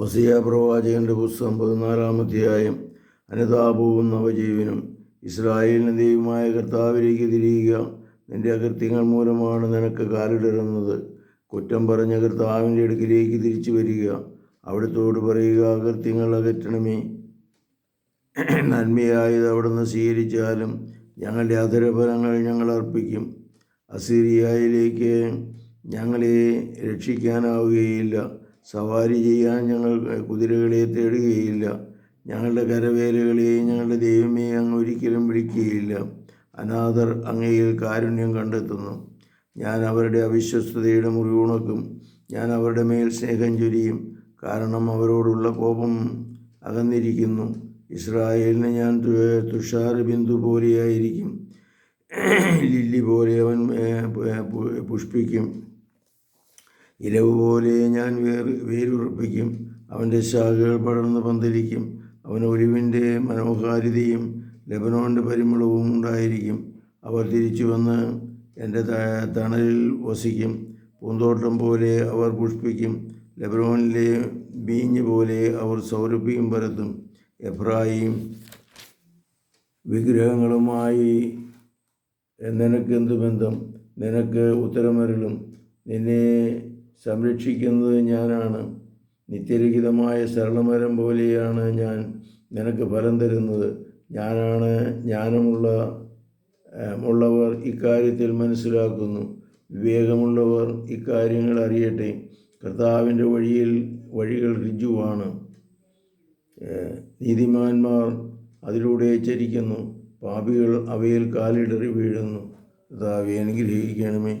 ഒസിയ പ്രവാചകന്റെ പുസ്തകം പതിനാലാം അധ്യായം. അനുതാപവും നവജീവനും. ഇസ്രായേലിന് ദൈവമായ കർത്താവിലേക്ക് തിരിയുക. നിന്റെ അകൃത്യങ്ങൾ മൂലമാണ് നിനക്ക് കാലിടരുന്നത്. കുറ്റം പറഞ്ഞ കർത്താവിന്റെ അടുക്കിലേക്ക് തിരിച്ചു വരിക. അവിടുത്തോട് പറയുക അകൃത്യങ്ങൾ അകറ്റണമേ. നന്മയായത് അവിടുന്ന് സ്വീകരിച്ചാലും ഞങ്ങളുടെ അധരഫലങ്ങൾ ഞങ്ങൾ അർപ്പിക്കും. അസീറിയയിലേക്ക് ഞങ്ങളെ രക്ഷിക്കാനാവുകയില്ല. സവാരി ചെയ്യാൻ ഞങ്ങൾ കുതിരകളെ തേടുകയില്ല. ഞങ്ങളുടെ കരവേലകളെയും ഞങ്ങളുടെ ദൈവമേ അങ്ങ് ഒരിക്കലും വിളിക്കുകയില്ല. അനാഥർ അങ്ങയിൽ കാരുണ്യം കണ്ടെത്തുന്നു. ഞാൻ അവരുടെ അവിശ്വസ്തതയുടെ മുറിവുണക്കും ഞാൻ അവരുടെ മേൽ സ്നേഹം ചൊരിയും. കാരണം അവരോടുള്ള കോപം അകന്നിരിക്കുന്നു. ഇസ്രായേലിന് ഞാൻ തുഷാർ ബിന്ദു പോലെയായിരിക്കും. ലില്ലി പോലെ അവൻ പുഷ്പിക്കും. ഇലവ് പോലെ ഞാൻ വേർ വേരുറപ്പിക്കും. അവന്റെ ശാഖകൾ പടർന്ന് പന്തലിക്കും. അവൻ ഒലിവിന്റെ മനോഹാരിതയും ലബനോന്റെ പരിമളവും ഉണ്ടായിരിക്കും. അവർ തിരിച്ചു വന്ന് എന്റെ തണലിൽ വസിക്കും. പൂന്തോട്ടം പോലെ അവർ പുഷ്പിക്കും. ലബനോനിലെ ബീഞ്ഞ് പോലെ അവർ സൗരഭ്യം പരത്തും. എഫ്രായിം വിഗ്രഹങ്ങളുമായി നിനക്കെന്ത് ബന്ധം? നിനക്ക് ഉത്തരമരലും നിന്നെ സംരക്ഷിക്കുന്നത് ഞാനാണ്. നിത്യലിഖിതമായ സരളമരം പോലെയാണ് ഞാൻ നിനക്ക് ഫലം തരുന്നത്. ഞാനാണ് ജ്ഞാനമുള്ള ഉള്ളവർ ഇക്കാര്യത്തിൽ മനസ്സിലാക്കുന്നു. വിവേകമുള്ളവർ ഇക്കാര്യങ്ങൾ അറിയട്ടെ. കർത്താവിന്റെ വഴിയിൽ വഴികൾ ഋജുവാണ് നീതിമാന്മാർ അതിലൂടെ ചരിക്കുന്നു പാപികൾ അവയിൽ കാലിടറി വീഴുന്നു. കർത്താവെ അനുഗ്രഹിക്കണമേ.